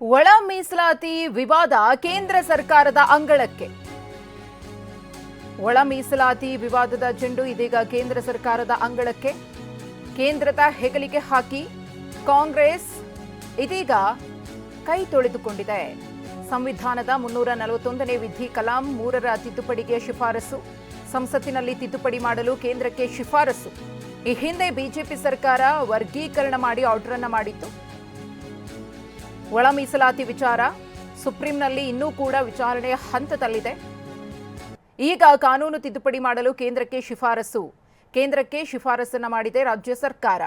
ಒಳ ಮೀಸಲಾತಿ ವಿವಾದ ಕೇಂದ್ರ ಸರ್ಕಾರದ ಅಂಗಳಕ್ಕೆ. ಒಳ ಮೀಸಲಾತಿ ವಿವಾದದ ಚೆಂಡು ಇದೀಗ ಕೇಂದ್ರ ಸರ್ಕಾರದ ಅಂಗಳಕ್ಕೆ. ಕೇಂದ್ರದ ಹೆಗಲಿಗೆ ಹಾಕಿ ಕಾಂಗ್ರೆಸ್ ಇದೀಗ ಕೈ ತೊಳೆದುಕೊಂಡಿದೆ. ಸಂವಿಧಾನದ ಮುನ್ನೂರ ನಲವತ್ತೊಂದನೇ ವಿಧಿ ಕಲಾಂ ಮೂರರ ತಿದ್ದುಪಡಿಗೆ ಶಿಫಾರಸು. ಸಂಸತ್ತಿನಲ್ಲಿ ತಿದ್ದುಪಡಿ ಮಾಡಲು ಕೇಂದ್ರಕ್ಕೆ ಶಿಫಾರಸು. ಈ ಹಿಂದೆ ಬಿಜೆಪಿ ಸರ್ಕಾರ ವರ್ಗೀಕರಣ ಮಾಡಿ ಆರ್ಡರ್ ಅನ್ನು ಮಾಡಿತ್ತು. ಒಳ ಮೀಸಲಾತಿ ವಿಚಾರ, ಸುಪ್ರೀಂನಲ್ಲಿ ಇನ್ನೂ ಕೂಡ ವಿಚಾರಣೆಯ ಹಂತದಲ್ಲಿದೆ. ಈಗ ಕಾನೂನು ತಿದ್ದುಪಡಿ ಮಾಡಲು ಕೇಂದ್ರಕ್ಕೆ ಶಿಫಾರಸು. ಕೇಂದ್ರಕ್ಕೆ ಶಿಫಾರಸನ್ನ ಮಾಡಿದೆ ರಾಜ್ಯ ಸರ್ಕಾರ.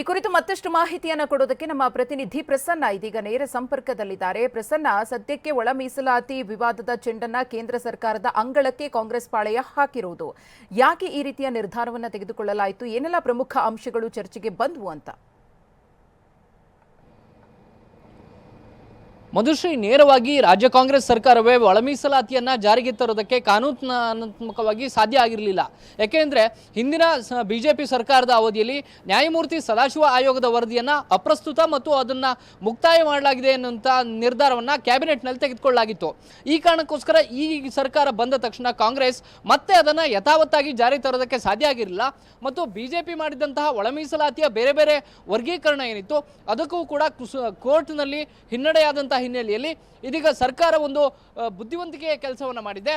ಈ ಕುರಿತು ಮತ್ತಷ್ಟು ಮಾಹಿತಿಯನ್ನು ಕೊಡೋದಕ್ಕೆ ನಮ್ಮ ಪ್ರತಿನಿಧಿ ಪ್ರಸನ್ನ ಇದೀಗ ನೇರ ಸಂಪರ್ಕದಲ್ಲಿದ್ದಾರೆ. ಪ್ರಸನ್ನ, ಸದ್ಯಕ್ಕೆ ಒಳ ಮೀಸಲಾತಿ ವಿವಾದದ ಚೆಂಡನ್ನ ಕೇಂದ್ರ ಸರ್ಕಾರದ ಅಂಗಳಕ್ಕೆ ಕಾಂಗ್ರೆಸ್ ಪಾಳೆಯ ಹಾಕಿರುವುದು ಯಾಕೆ ಈ ರೀತಿಯ ನಿರ್ಧಾರವನ್ನು ತೆಗೆದುಕೊಳ್ಳಲಾಯಿತು? ಏನೆಲ್ಲ ಪ್ರಮುಖ ಅಂಶಗಳು ಚರ್ಚೆಗೆ ಬಂದವು ಅಂತ? ಮಧುಶ್ರೀ, ನೇರವಾಗಿ ರಾಜ್ಯ ಕಾಂಗ್ರೆಸ್ ಸರ್ಕಾರವೇ ಒಳ ಮೀಸಲಾತಿಯನ್ನ ಜಾರಿಗೆ ತರೋದಕ್ಕೆ ಕಾನೂನಾತ್ಮಕವಾಗಿ ಸಾಧ್ಯ ಆಗಿರಲಿಲ್ಲ. ಯಾಕೆಂದ್ರೆ ಹಿಂದಿನ ಬಿಜೆಪಿ ಸರ್ಕಾರದ ಅವಧಿಯಲ್ಲಿ ನ್ಯಾಯಮೂರ್ತಿ ಸದಾಶಿವ ಆಯೋಗದ ವರದಿಯನ್ನ ಅಪ್ರಸ್ತುತ ಮತ್ತು ಅದನ್ನ ಮುಕ್ತಾಯ ಮಾಡಲಾಗಿದೆ ಎನ್ನುವಂಥ ನಿರ್ಧಾರವನ್ನ ಕ್ಯಾಬಿನೆಟ್ನಲ್ಲಿ ತೆಗೆದುಕೊಳ್ಳಲಾಗಿತ್ತು. ಈ ಕಾರಣಕ್ಕೋಸ್ಕರ ಈ ಸರ್ಕಾರ ಬಂದ ತಕ್ಷಣ ಕಾಂಗ್ರೆಸ್ ಮತ್ತೆ ಅದನ್ನ ಯಥಾವತ್ತಾಗಿ ಜಾರಿ ತರೋದಕ್ಕೆ ಸಾಧ್ಯ ಆಗಿರಲಿಲ್ಲ ಮತ್ತು ಬಿಜೆಪಿ ಮಾಡಿದಂತಹ ಒಳ ಮೀಸಲಾತಿಯ ಬೇರೆ ಬೇರೆ ವರ್ಗೀಕರಣ ಏನಿತ್ತು, ಅದಕ್ಕೂ ಕೂಡ ಕೋರ್ಟ್ನಲ್ಲಿ ಹಿನ್ನಡೆಯಾದಂತಹ ಹಿನ್ನೆಲೆಯಲ್ಲಿ ಇದೀಗ ಸರ್ಕಾರ ಒಂದು ಬುದ್ಧಿವಂತಿಕೆಯ ಕೆಲಸವನ್ನು ಮಾಡಿದೆ.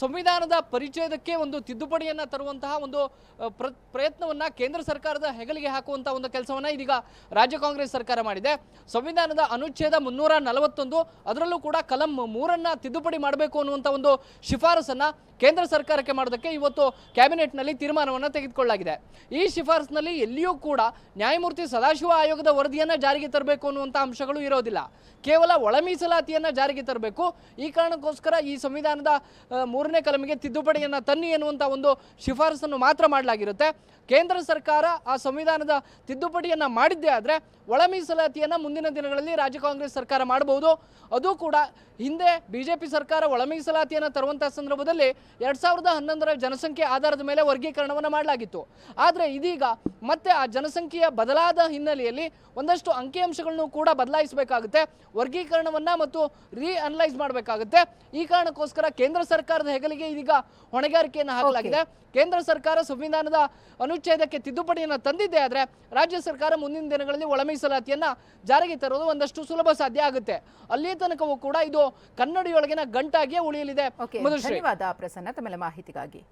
ಸಂವಿಧಾನದ ಪರಿಚಯದಕ್ಕೆ ಒಂದು ತಿದ್ದುಪಡಿಯನ್ನು ತರುವಂತಹ ಒಂದು ಪ್ರಯತ್ನವನ್ನ ಪ್ರ, ಪ್ರಯತ್ನವನ್ನು ಕೇಂದ್ರ ಸರ್ಕಾರದ ಹೆಗಲಿಗೆ ಹಾಕುವಂತಹ ಒಂದು ಕೆಲಸವನ್ನು ಇದೀಗ ರಾಜ್ಯ ಕಾಂಗ್ರೆಸ್ ಸರ್ಕಾರ ಮಾಡಿದೆ. ಸಂವಿಧಾನದ ಅನುಚ್ಛೇದ ಮುನ್ನೂರ ನಲವತ್ತೊಂದು, ಅದರಲ್ಲೂ ಕೂಡ ಕಲಂ ಮೂರನ್ನ ತಿದ್ದುಪಡಿ ಮಾಡಬೇಕು ಅನ್ನುವಂಥ ಒಂದು ಶಿಫಾರಸನ್ನ ಕೇಂದ್ರ ಸರ್ಕಾರಕ್ಕೆ ಮಾಡೋದಕ್ಕೆ ಇವತ್ತು ಕ್ಯಾಬಿನೆಟ್ನಲ್ಲಿ ತೀರ್ಮಾನವನ್ನು ತೆಗೆದುಕೊಳ್ಳಲಾಗಿದೆ. ಈ ಶಿಫಾರಸ್ನಲ್ಲಿ ಎಲ್ಲಿಯೂ ಕೂಡ ನ್ಯಾಯಮೂರ್ತಿ ಸದಾಶಿವ ಆಯೋಗದ ವರದಿಯನ್ನು ಜಾರಿಗೆ ತರಬೇಕು ಅನ್ನುವಂಥ ಅಂಶಗಳು ಇರೋದಿಲ್ಲ. ಕೇವಲ ಒಳ ಮೀಸಲಾತಿಯನ್ನು ಜಾರಿಗೆ ತರಬೇಕು. ಈ ಕಾರಣಕ್ಕೋಸ್ಕರ ಈ ಸಂವಿಧಾನದ ಮೂರನೇ ಕಲಮಿಗೆ ತಿದ್ದುಪಡಿಯನ್ನು ತನ್ನಿ ಎನ್ನುವಂಥ ಒಂದು ಶಿಫಾರಸನ್ನು ಮಾತ್ರ ಮಾಡಲಾಗಿರುತ್ತೆ. ಕೇಂದ್ರ ಸರ್ಕಾರ ಆ ಸಂವಿಧಾನದ ತಿದ್ದುಪಡಿಯನ್ನು ಮಾಡಿದ್ದೇ ಆದರೆ ಒಳ ಮೀಸಲಾತಿಯನ್ನು ಮುಂದಿನ ದಿನಗಳಲ್ಲಿ ರಾಜ್ಯ ಕಾಂಗ್ರೆಸ್ ಸರ್ಕಾರ ಮಾಡಬಹುದು. ಅದು ಕೂಡ ಹಿಂದೆ ಬಿಜೆಪಿ ಸರ್ಕಾರ ಒಳ ಮೀಸಲಾತಿಯನ್ನು ತರುವಂತಹ ಸಂದರ್ಭದಲ್ಲಿ ಎರಡು ಸಾವಿರದ ಹನ್ನೊಂದರ ಜನಸಂಖ್ಯೆ ಆಧಾರದ ಮೇಲೆ ವರ್ಗೀಕರಣವನ್ನು ಮಾಡಲಾಗಿತ್ತು. ಆದರೆ ಇದೀಗ ಮತ್ತೆ ಆ ಜನಸಂಖ್ಯೆಯ ಬದಲಾದ ಹಿನ್ನೆಲೆಯಲ್ಲಿ ಒಂದಷ್ಟು ಅಂಕಿಅಂಶಗಳನ್ನು ಕೂಡ ಬದಲಾಯಿಸಬೇಕಾಗುತ್ತೆ. ವರ್ಗೀಕರಣವನ್ನ ಮತ್ತು ರೀ ಅನಲೈಸ್ ಮಾಡಬೇಕಾಗುತ್ತೆ. ಈ ಕಾರಣಕ್ಕೋಸ್ಕರ ಕೇಂದ್ರ ಸರ್ಕಾರದ ಹೆಗಲಿಗೆ ಇದೀಗ ಹೊಣೆಗಾರಿಕೆಯನ್ನು ಹಾಕಲಾಗಿದೆ. ಕೇಂದ್ರ ಸರ್ಕಾರ ಸಂವಿಧಾನದ ಅನುಚ್ಛೇದಕ್ಕೆ ತಿದ್ದುಪಡಿಯನ್ನು ತಂದಿದ್ದೆ ಆದರೆ ರಾಜ್ಯ ಸರ್ಕಾರ ಮುಂದಿನ ದಿನಗಳಲ್ಲಿ ಒಳ ಮೀಸಲಾತಿಯನ್ನ ಜಾರಿಗೆ ತರೋದು ಒಂದಷ್ಟು ಸುಲಭ ಸಾಧ್ಯ ಆಗುತ್ತೆ. ಅಲ್ಲಿಯ ತನಕವೂ ಕೂಡ ಇದು ಕನ್ನಡಿಯೊಳಗಿನ ಗಂಟಾಗಿಯೇ ಉಳಿಯಲಿದೆ. ಧನ್ಯವಾದ ಪ್ರಸನ್ನ ತಮ್ಮೆಲ್ಲ ಮಾಹಿತಿಗಾಗಿ.